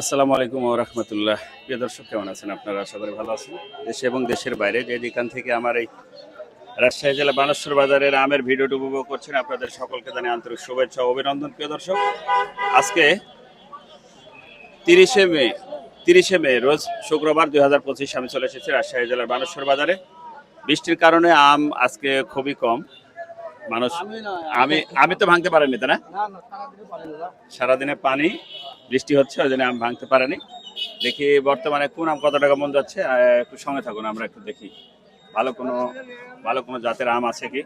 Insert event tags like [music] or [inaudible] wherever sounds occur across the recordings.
আসসালামু আলাইকুম রহমতুল্লাহ। প্রিয় দর্শক কেমন আছেন আপনারা? আশা করি ভালো আছেন। দেশে এবং দেশের বাইরে যে যেখান থেকে আমার এই রাজশাহী জেলা বানেশ্বর বাজারের আমের ভিডিওটি উপভোগ করছেন আপনাদের সকলকে জানিয়ে আন্তরিক শুভেচ্ছা অভিনন্দন প্রিয় দর্শক। আজকে তিরিশে মে তিরিশে মে রোজ শুক্রবার দুই হাজার পঁচিশ আমি চলে এসেছি রাজশাহী জেলার বানেশ্বর বাজারে। বৃষ্টির কারণে আম আজকে খুবই কম। মানুষ আমি আমি তো ভাঙতে পারিনি তাই না? সারাদিনে পানি। বৃষ্টি হচ্ছে ওই জন্য আম ভাঙতে পারেনি। দেখি বর্তমানে কোন আম কত টাকা মন যাচ্ছে একটু সঙ্গে থাকুন আমরা একটু দেখি। ভালো কোনো ভালো কোনো জাতের আম আছে কি?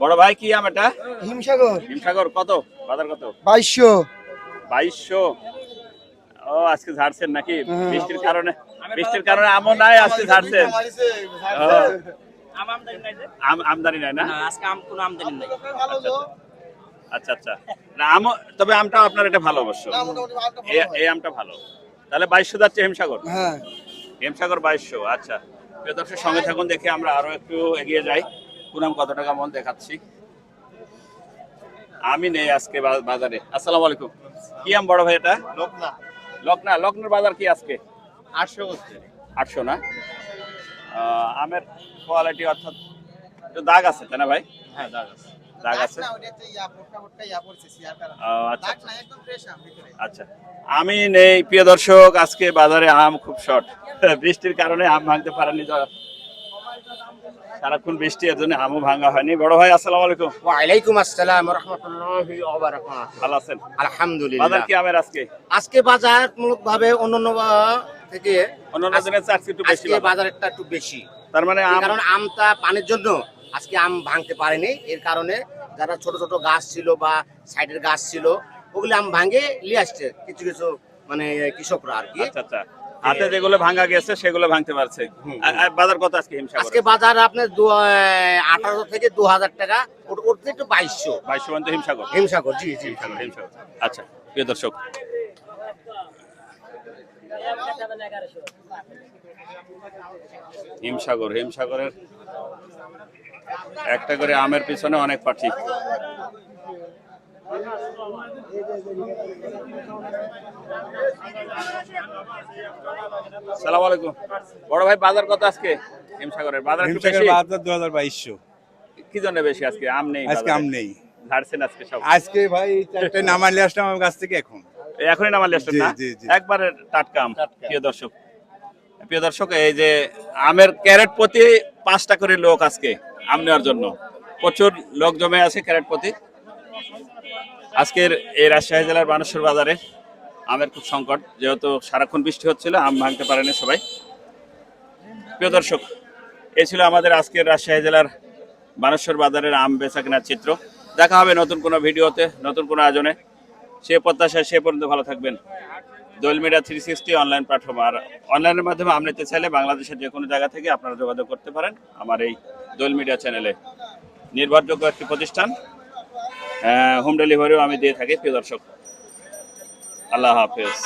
বড় ভাই কি আম এটা? হিমসাগর। হিমসাগর কত? বাজার কত? বাইশশো। বাইশশো? ও আজকে ঝাড়ছেন নাকি? হ্যাঁ। বৃষ্টির কারণে বৃষ্টির কারণে আমও নাই আজকে ঝাড়ছেন। আম আমদানি নাই না? না, আজকে আম কোনো আমদানি নাই। আচ্ছা আচ্ছা। না আমও তবে আমটা আপনার এটা ভালো অবশ্য। এই- আমটা ভালো। তাহলে বাইশশো যাচ্ছে হিমসাগর? হ্যাঁ। হেমসাগর বাইশশো আচ্ছা। প্রিয় দর্শক সঙ্গে থাকুন দেখে আমরা আরও একটু এগিয়ে যাই। পুনাম কত টাকা মন দেখাচ্ছি? আমি নেই আজকে বাজারে। আসসালামু আলাইকুম। কি আম বড় ভাই এটা? লোকনা। লকনা। লকনার বাজার কি আজকে? আটশো আটশো না? আমের কোয়ালিটি অর্থাৎ দাগ আছে তাই না ভাই? হ্যাঁ দাগ আছে। আচ্ছা আচ্ছা। আচ্ছা। আমি নেই প্রিয় দর্শক আজকে বাজারে আম খুব শর্ট [laughs] বৃষ্টির কারণে আম ভাঙতে পারেনি সারাক্ষণ বৃষ্টি এর জন্য আমও ভাঙা হয়নি। বড় ভাই আসসালামু আলাইকুম। ওয়ালাইকুম আসসালাম রহমতুল্লাহি ওয়া বারাকাতুহু ভালো আছেন? আলহামদুলিল্লাহ। বাজার কি আমের আজকে? আজকে বাজার মূলত ভাবে অন্যান্য থেকে অন্যান্য দিনের চেয়ে একটু বেশি আজকে বাজার। বাজারটা একটু বেশি। তার মানে আম কারণ আমটা পানির জন্য আজকে আম ভাঙতে পারেনি। এর কারণে যারা ছোট ছোট গাছ ছিল বা সাইডের গাছ ছিল ওগুলো আম ভাঙে নিয়ে আসছে কিছু কিছু মানে কৃষকরা আর কি। আচ্ছা আচ্ছা। হাতে যেগুলো ভাঙা গেছে সেগুলো ভাঙতে পারছে। বাজার কত আজকে আজকে বাজার আপনার আঠারো থেকে দু হাজার টাকা। ওটা করতে একটু বাইশশো। বাইশশো পর্যন্ত হিমসাগর? হিমসাগর জি জি হিমসাগর। হিমসাগর। আচ্ছা প্রিয় দর্শক। হিমসাগর হিমসাগরের একটা করে আমের পিছনে অনেক পাখি সালাম আলাইকুম। বড় ভাই বাজার কত আজকে? হিমসাগরের বাজার একটু বেশি? বাজার দু হাজার বাইশশো। কি জন্য বেশি আজকে? আম নেই আজকে আম নেই। ঝাড়ছেন আজকে সব? আজকে ভাই চারটে নামালে আসলাম আমার কাছ থেকে এখন। এখনই নামালে আসলেন না। একবারে টাটকা আম প্রিয় দর্শক। প্রিয় দর্শক এই যে আমের ক্যারেট প্রতি পাঁচটা করে লোক আজকে। আম নেওয়ার জন্য। প্রচুর লোক জমে আছে ক্যারেট প্রতি। আজকের এই রাজশাহী জেলার বানেশ্বর বাজারে আমের খুব সংকট, যেহেতু সারাক্ষণ বৃষ্টি হচ্ছিল, আম ভাঙতে পারেনি সবাই। প্রিয় দর্শক, এই ছিল আমাদের আজকের রাজশাহী জেলার বানেশ্বর বাজারের আম বেচা কেনার চিত্র। দেখা হবে নতুন কোনো ভিডিওতে, নতুন কোনো আয়োজনে। সে প্রত্যাশায় সে পর্যন্ত ভালো থাকবেন। Doyel media three sixty online platform আর অনলাইনের মাধ্যমে আপনি নিতে চাইলে বাংলাদেশের যে কোনো জায়গা থেকে আপনারা যোগাযোগ করতে পারেন আমার এই দোয়েল মিডিয়া চ্যানেলে নির্ভরযোগ্য একটি প্রতিষ্ঠান। হোম ডেলিভারিও আমি দিয়ে থাকি, প্রিয় দর্শক। আল্লাহ হাফেজ।